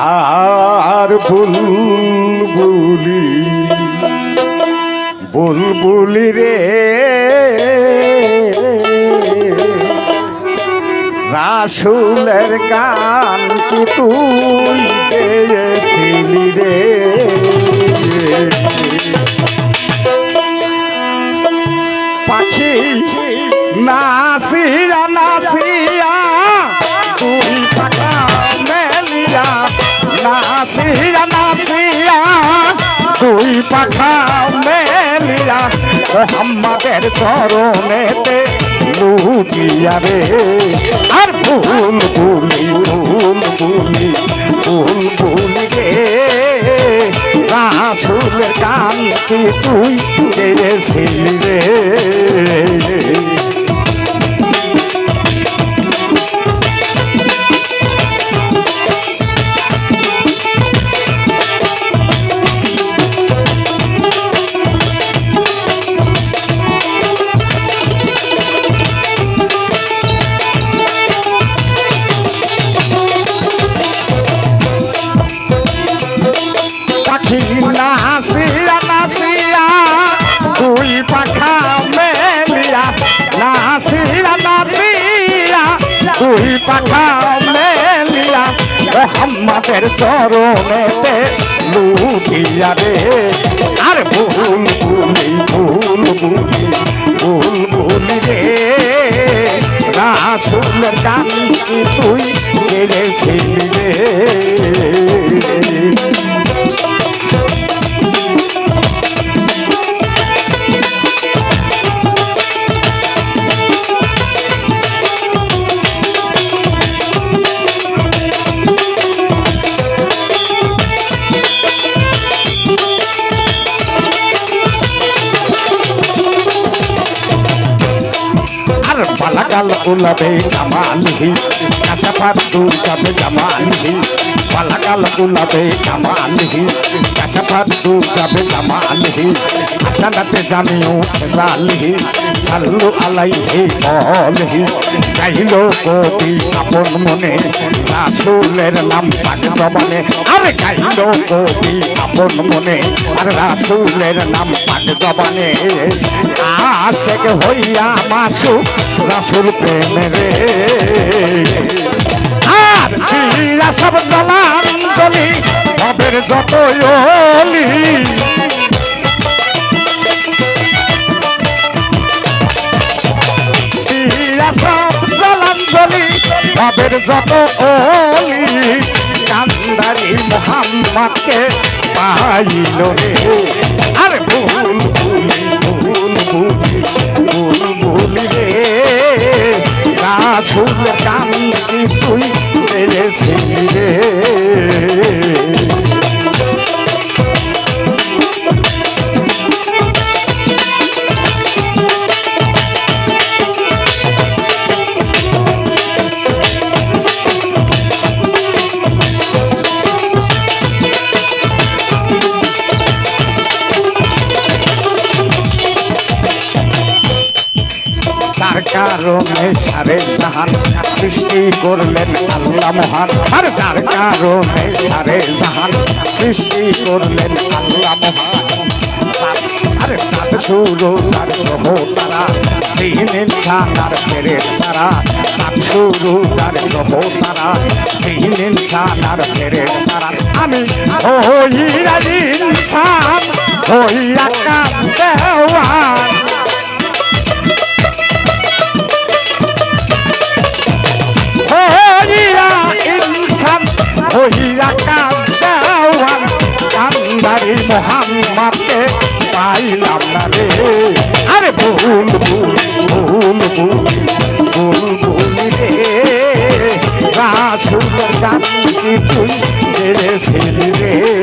আর বুলবুলি বুলবুলি রে। রাসুলের গান কি তুই গেয়েছিলি রে? পাখি নাসিয়া আমাদের চরণেতে লুটিয়া রে। আর ভুল ভুলি ভুল ভুলি ভুল ভুলি রে। কান্তি তুই গেছিলি রে। তুই পাখা মেলিয়া নাসিয়া নাসিয়া তুই পাখা মেলিয়া আমাদের চরণেতে লুটিয়া রে। আর ভুল ভুলি ভুল ভুলি ভুল ভুলি রে। রাসুলের কান্তি তুই গেছিলি রে। सकल उलबे कमाल ही कसपर दूर जब जमाल ही উলাবে কামানহি কাসাপার দূর যাবে জামানহি আসানাতে জামিও জালহি সাল্লু আলাইহি বলহি গাইলো কবি আপন মনে। রাসুলের নাম জবানে আরে গাইলো কবি আপন মনে। আর রাসুলের নাম জবানে আশেক হইয়া মাসু রাসুল প্রেমে রে। বীরা সব জলাঞ্জলি ভবের যত অলি। সব জলাঞ্জলি ভবের যত অলি। কান্দারি মোহাম্মদকে পাইল আরে ভুলি, ভুল ভুল। কারণে সারে জাহান, সৃষ্টি করলেন আল্লাহ মহান। আর যার কারণে সারে জাহান, সৃষ্টি করলেন আল্লাহ মহান। আরে চাঁদ শুরু তার গ্রহ তারা দিন ইনসান আর ফেরে তারা। চাঁদ শুরু তার গ্রহ তারা দিন ইনসান আর ফেরে তারা। আমি হইরা ইনসান হইয়া কাম বাড়ির মোহাম্মদকে পাইলাম না রে। আরে ভুল ভুল ভুল ভুল ভুল ভুল রে। রাসুল জানি তুই রে।